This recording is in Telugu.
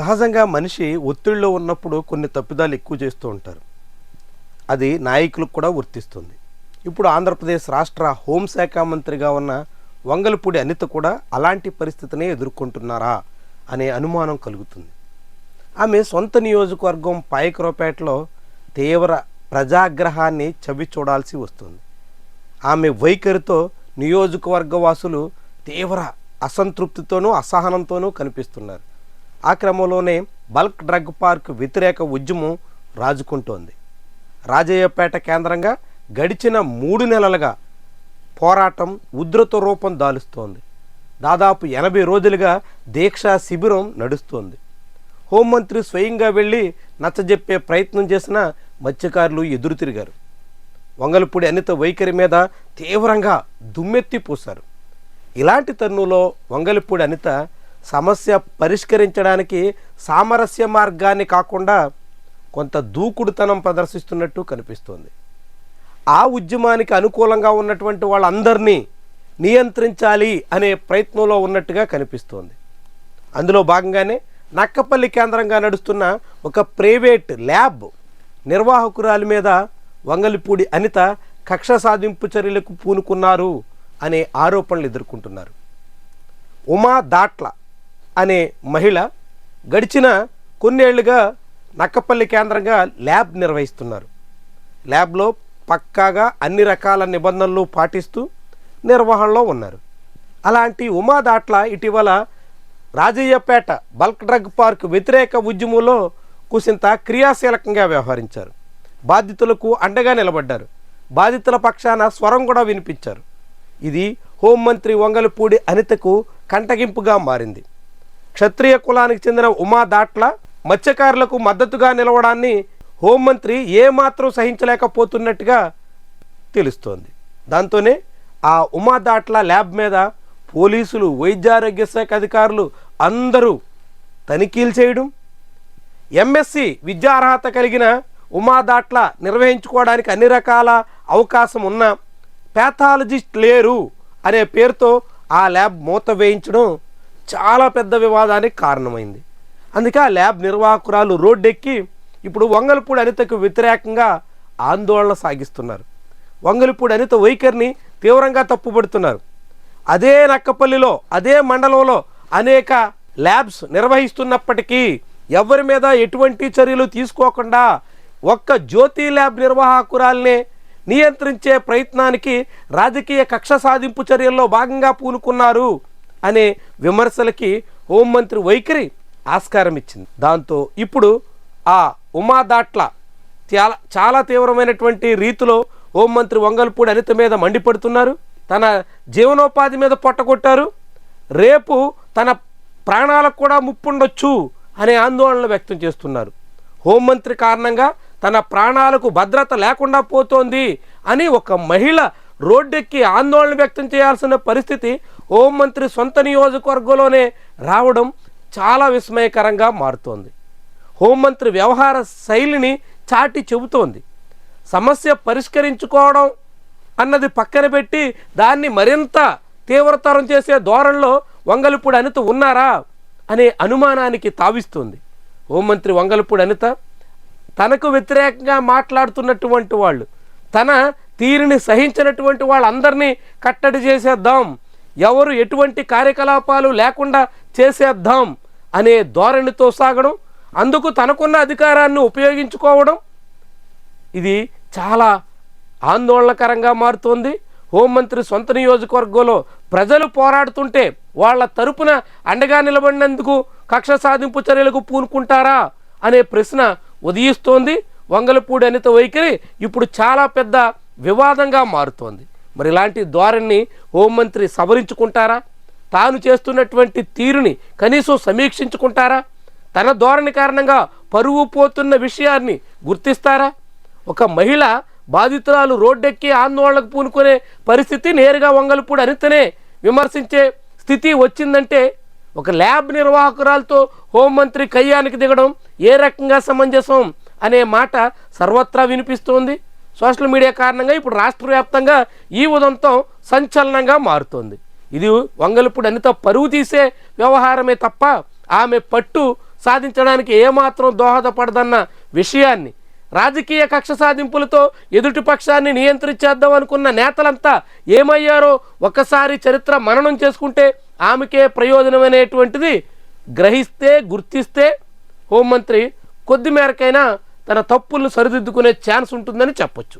సహజంగా మనిషి ఒత్తిడిలో ఉన్నప్పుడు కొన్ని తప్పిదాలు ఎక్కువ చేస్తూ ఉంటారు. అది నాయకులకు కూడా వర్తిస్తుంది. ఇప్పుడు ఆంధ్రప్రదేశ్ రాష్ట్ర హోంశాఖ మంత్రిగా ఉన్న వంగలపూడి అనిత కూడా అలాంటి పరిస్థితిని ఎదుర్కొంటున్నారా అనే అనుమానం కలుగుతుంది. ఆమె సొంత నియోజకవర్గం పాయకరావుపేటలో తీవ్ర ప్రజాగ్రహాన్ని చవి చూడాల్సి వస్తుంది. ఆమె వైఖరితో నియోజకవర్గ వాసులు తీవ్ర అసంతృప్తితోనూ అసహనంతోనూ కనిపిస్తున్నారు. ఆ క్రమంలోనే బల్క్ డ్రగ్ పార్క్ వ్యతిరేక ఉద్యమం రాజుకుంటోంది. రాజయ్యపేట కేంద్రంగా గడిచిన మూడు నెలలుగా పోరాటం ఉధృత రూపం దాలుస్తోంది. దాదాపు ఎనభై రోజులుగా దీక్షా శిబిరం నడుస్తోంది. హోంమంత్రి స్వయంగా వెళ్ళి నచ్చజెప్పే ప్రయత్నం చేసిన మత్స్యకారులు ఎదురు తిరిగారు. వంగలపూడి అనిత వైఖరి మీద తీవ్రంగా దుమ్మెత్తి పూశారు. ఇలాంటి తరుణంలో వంగలపూడి అనిత సమస్య పరిష్కరించడానికి సామరస్య మార్గాన్ని కాకుండా కొంత దూకుడుతనం ప్రదర్శిస్తున్నట్టు కనిపిస్తోంది. ఆ ఉద్యమానికి అనుకూలంగా ఉన్నటువంటి వాళ్ళందరినీ నియంత్రించాలి అనే ప్రయత్నంలో ఉన్నట్టుగా కనిపిస్తోంది. అందులో భాగంగానే నక్కపల్లి కేంద్రంగా నడుస్తున్న ఒక ప్రైవేట్ ల్యాబ్ నిర్వాహకురాలి మీద వంగలిపూడి అనిత కక్ష సాధింపు చర్యలకు పూనుకున్నారు అనే ఆరోపణలు ఎదుర్కొంటున్నారు. ఉమా దాట్ల అనే మహిళ గడిచిన కొన్నేళ్ళుగా నక్కపల్లి కేంద్రంగా ల్యాబ్ నిర్వహిస్తున్నారు. ల్యాబ్లో పక్కాగా అన్ని రకాల నిబంధనలు పాటిస్తూ నిర్వహణలో ఉన్నారు. అలాంటి ఉమా దాట్ల ఇటీవల రాజయ్యపేట బల్క్ డ్రగ్ పార్క్ వ్యతిరేక ఉద్యమంలో కుసింత క్రియాశీలకంగా వ్యవహరించారు. బాధితులకు అండగా నిలబడ్డారు. బాధితుల పక్షాన స్వరం కూడా వినిపించారు. ఇది హోంమంత్రి వంగలపూడి అనితకు కంటగింపుగా మారింది. క్షత్రియ కులానికి చెందిన ఉమా దాట్ల మత్స్యకారులకు మద్దతుగా నిలవడాన్ని హోంమంత్రి ఏమాత్రం సహించలేకపోతున్నట్టుగా తెలుస్తోంది. దాంతోనే ఆ ఉమా దాట్ల ల్యాబ్ మీద పోలీసులు వైద్యారోగ్య శాఖ అధికారులు అందరూ తనిఖీలు చేయడం ఎంఎస్సి విద్యార్హత కలిగిన ఉమా దాట్ల నిర్వహించుకోవడానికి అన్ని రకాల అవకాశం ఉన్న ప్యాథాలజిస్ట్ లేరు అనే పేరుతో ఆ ల్యాబ్ మూత వేయించడం చాలా పెద్ద వివాదానికి కారణమైంది. అందుకే ఆ ల్యాబ్ నిర్వాహకురాలు రోడ్డెక్కి ఇప్పుడు వంగలపూడి అనితకు వ్యతిరేకంగా ఆందోళన సాగిస్తున్నారు. వంగలపూడి అనిత వైఖరిని తీవ్రంగా తప్పుపడుతున్నారు అదే నక్కపల్లిలో అదే మండలంలో అనేక ల్యాబ్స్ నిర్వహిస్తున్నప్పటికీ ఎవరి మీద ఎటువంటి చర్యలు తీసుకోకుండా ఒక్క జ్యోతి ల్యాబ్ నిర్వాహకురాల్ని నియంత్రించే ప్రయత్నానికి రాజకీయ కక్ష సాధింపు చర్యల్లో భాగంగా పూనుకున్నారు అనే విమర్శలకి హోంమంత్రి వైఖరి ఆస్కారం ఇచ్చింది దాంతో ఇప్పుడు ఆ ఉమాదాట్ల చాలా చాలా తీవ్రమైనటువంటి రీతిలో హోంమంత్రి వంగల్పూడి అనిత మీద మండిపడుతున్నారు. తన జీవనోపాధి మీద పొట్టగొట్టారు. రేపు తన ప్రాణాలకు కూడా ముప్పుండొచ్చు అనే ఆందోళన వ్యక్తం చేస్తున్నారు. హోంమంత్రి కారణంగా తన ప్రాణాలకు భద్రత లేకుండా పోతోంది అని ఒక మహిళ రోడ్డెక్కి ఆందోళన వ్యక్తం చేయాల్సిన పరిస్థితి హోంమంత్రి సొంత నియోజకవర్గంలోనే రావడం చాలా విస్మయకరంగా మారుతోంది. హోంమంత్రి వ్యవహార శైలిని చాటి చెబుతోంది. సమస్య పరిష్కరించుకోవడం అన్నది పక్కన పెట్టి దాన్ని మరింత తీవ్రతరం చేసే ధోరణిలో వంగలిపూడి అనిత ఉన్నారా అనే అనుమానానికి తావిస్తుంది. హోంమంత్రి వంగలిపూడి అనిత తనకు వ్యతిరేకంగా మాట్లాడుతున్నటువంటి వాళ్ళు తన తీరుని సహించినటువంటి వాళ్ళందరినీ కట్టడి చేసేద్దాం. ఎవరు ఎటువంటి కార్యకలాపాలు లేకుండా చేసేద్దాం అనే ధోరణితో సాగడం అందుకు తనకున్న అధికారాన్ని ఉపయోగించుకోవడం ఇది చాలా ఆందోళనకరంగా మారుతోంది. హోంమంత్రి సొంత నియోజకవర్గంలో ప్రజలు పోరాడుతుంటే వాళ్ళ తరపున అండగా నిలబడినందుకు కక్ష సాధింపు చర్యలకు పూనుకుంటారా అనే ప్రశ్న ఉదయిస్తోంది. వంగలపూడి అనిత వైఖరి ఇప్పుడు చాలా పెద్ద వివాదంగా మారుతోంది. మరి ఇలాంటి ధోరణిని హోంమంత్రి సవరించుకుంటారా? తాను చేస్తున్నటువంటి తీరుని కనీసం సమీక్షించుకుంటారా? తన ధోరణి కారణంగా పరువు పోతున్న విషయాన్ని గుర్తిస్తారా? ఒక మహిళ బాధితురాలు రోడ్డెక్కి ఆందోళనకు పూనుకునే పరిస్థితి నేరుగా వంగలపూడి అనితనే విమర్శించే స్థితి వచ్చిందంటే ఒక ల్యాబ్ నిర్వాహకురాలతో హోంమంత్రి కయ్యానికి దిగడం ఏ రకంగా సమంజసం అనే మాట సర్వత్రా వినిపిస్తోంది. సోషల్ మీడియా కారణంగా ఇప్పుడు రాష్ట్ర వ్యాప్తంగా ఈ ఉదంతం సంచలనంగా మారుతోంది. ఇది వంగలపూడి అనిత పరువు తీసే వ్యవహారమే తప్ప ఆమె పట్టు సాధించడానికి ఏమాత్రం దోహదపడదన్న విషయాన్ని రాజకీయ కక్ష సాధింపులతో ఎదుటి పక్షాన్ని నియంత్రించేద్దాం అనుకున్న నేతలంతా ఏమయ్యారో ఒక్కసారి చరిత్ర మననం చేసుకుంటే ఆమెకే ప్రయోజనం అనేటువంటిది గ్రహిస్తే గుర్తిస్తే హోంమంత్రి కొద్ది మేరకైనా తన తప్పులను సరిదిద్దుకునే ఛాన్స్ ఉంటుందని చెప్పొచ్చు.